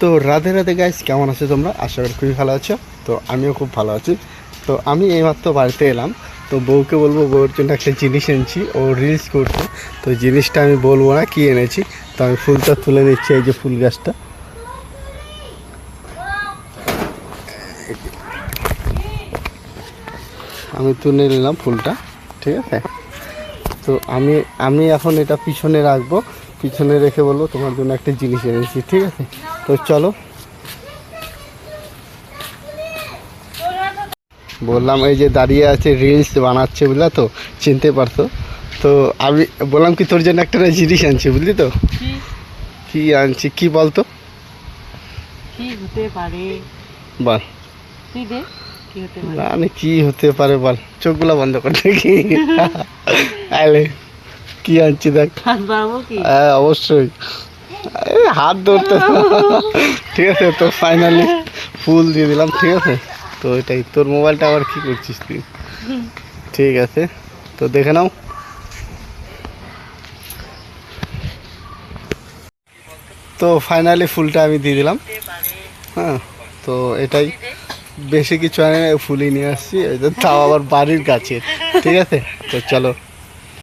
তো রাধে রাধে গাইস কেমন আছো তোমরা? আশা করি খুবই ভালো আছো। তো আমিও খুব ভালো আছি। তো আমি এইমাত্র বাড়িতে এলাম। তো বউকে বলব, বউর জন্য একটা জিনিস এনেছি। ও রিলস করছে। তো জিনিসটা আমি বলব না, কি এনেছি? তো আমি ফুলটা তুলে নিচ্ছি এই যে ফুল গাছটা। আমি তুলে নিলাম ফুলটা, ঠিক আছে? তো আমি আমি এখন এটা পিছনে রাখব। পিছনে রেখে বলব তোমার জন্য একটা জিনিস এনেছি ঠিক আছে? তো চলো। বললাম এই যে দাঁড়িয়ে আছে রিলস বানাচ্ছে বুঝলা তো? চিনতে পারতো তো আমি বললাম কি তোর জন্য একটা জিনিস আনছি বুঝলি তো? কি? আনছি কি বলতো? কি হতে পারে? বল। তুই দে কি হতে পারে? না না, কি হতে পারে বল? চোখগুলো বন্ধ করে দেখি। আলে কি আনছি দেখ? হ্যাঁ অবশ্যই। হাত ধরতে। ঠিক আছে তো ফাইনালি ফুল দিয়ে দিলাম ঠিক আছে? তো এটাই তোর মোবাইলটা আবার কি করছিস তুই? ঠিক আছে তো দেখে নাও। তো ফাইনালি ফুলটা আমি দিয়ে দিলাম। হ্যাঁ তো এটাই। বেশি কিছু না, ফুলই নিয়ে আসছি তাও আবার বাড়ির গাছের। ঠিক আছে তো চলো।